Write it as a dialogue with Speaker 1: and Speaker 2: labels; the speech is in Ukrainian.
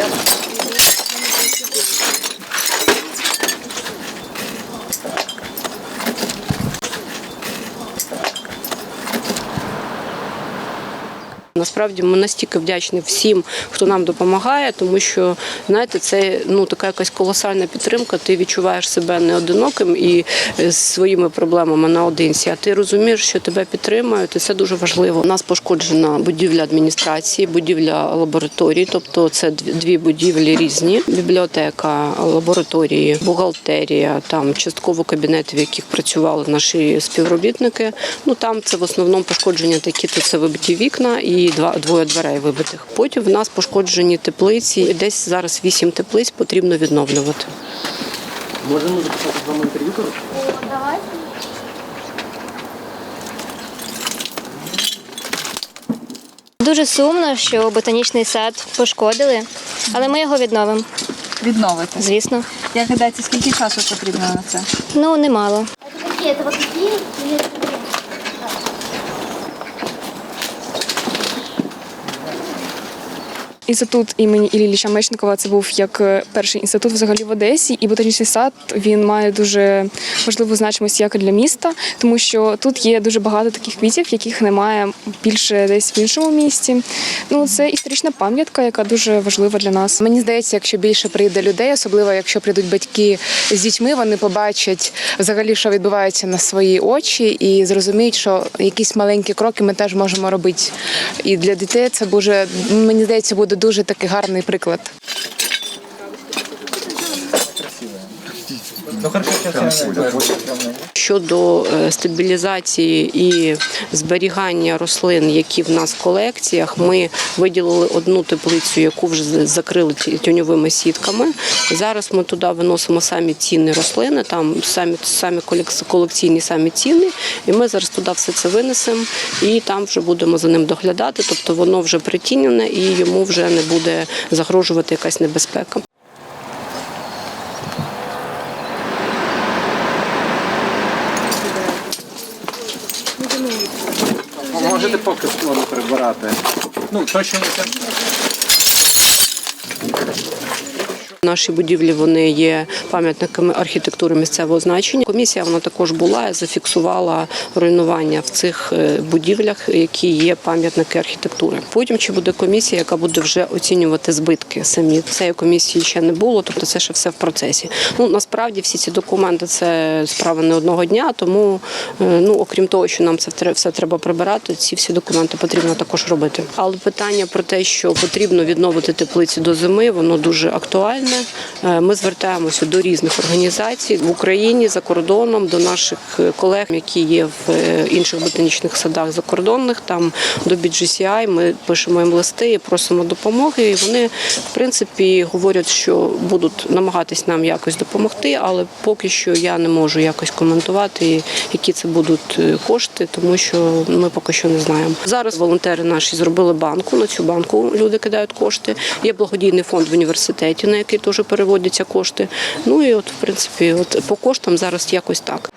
Speaker 1: together. Насправді ми настільки вдячні всім, хто нам допомагає, тому що знаєте, це ну така якась колосальна підтримка. Ти відчуваєш себе не одиноким і е, з своїми проблемами наодинці. А ти розумієш, що тебе підтримують, і це дуже важливо. У нас пошкоджена будівля адміністрації, будівля лабораторії, тобто це дві будівлі різні: бібліотека, лабораторії, бухгалтерія, там частково кабінети, в яких працювали наші співробітники. Ну там це в основному пошкодження такі, то це вибиті вікна і два двоє дверей вибитих. Потім в нас пошкоджені теплиці. і Десь зараз вісім теплиць потрібно відновлювати.
Speaker 2: Можемо записати з вами інтерв'ю? коротше?
Speaker 3: Дуже сумно, що ботанічний сад пошкодили, але ми його відновимо,
Speaker 4: Відновити.
Speaker 3: звісно.
Speaker 4: Як гадається, скільки часу потрібно на це?
Speaker 3: Ну, немало.
Speaker 5: Какие? Это вот такие или
Speaker 6: Інститут імені Іллі Ілліча Мечникова це був як е, перший інститут взагалі в Одесі, і ботанічний сад він має дуже важливу значимість як для міста, тому що тут є дуже багато таких квітів, яких немає більше десь в іншому місті. Ну це історична пам'ятка, яка дуже важлива для нас.
Speaker 7: Мені здається, якщо більше прийде людей, особливо якщо прийдуть батьки з дітьми, вони побачать взагалі, що відбувається на свої очі, і зрозуміють, що якісь маленькі кроки ми теж можемо робити. І для дітей це буде, мені здається, буде дуже такий гарний приклад.
Speaker 2: Ну, хорошо, сейчас я...
Speaker 1: Щодо е, стабілізації і зберігання рослин, які в нас в колекціях, ми виділили одну теплицю, яку вже закрили ті- тіньовими сітками. Зараз ми туди виносимо самі цінні рослини, там самі самі колекційні самі цінні, і ми зараз туди все це винесемо і там вже будемо за ним доглядати. Тобто воно вже притінене і йому вже не буде загрожувати якась небезпека.
Speaker 2: Можете поки скоро прибирати. Ну, точно не.
Speaker 1: Наші будівлі вони є пам'ятниками архітектури місцевого значення. Комісія вона також була і зафіксувала руйнування в цих е, будівлях, які є пам'ятники архітектури. Потім чи буде комісія, яка буде вже оцінювати збитки самі. Цієї комісії ще не було, тобто це ще все в процесі. Ну насправді всі ці документи це справа не одного дня, тому е, ну окрім того, що нам це все треба прибирати, ці всі документи потрібно також робити. Але питання про те, що потрібно відновити теплиці до зими, воно дуже актуальне. Е, Ми звертаємося до різних організацій в Україні за кордоном, до наших е, колег, які є в е, інших ботанічних садах закордонних. Там до BGCI ми пишемо їм листи і просимо допомоги. І вони, в принципі, говорять, що будуть намагатись нам якось допомогти, але поки що я не можу якось коментувати, які це будуть кошти, тому що ми поки що не знаємо. Зараз волонтери наші зробили банку. На цю банку люди кидають кошти. Є благодійний фонд в університеті, на який теж переводяться кошти. Ну і от, в принципі, от по коштам зараз якось так.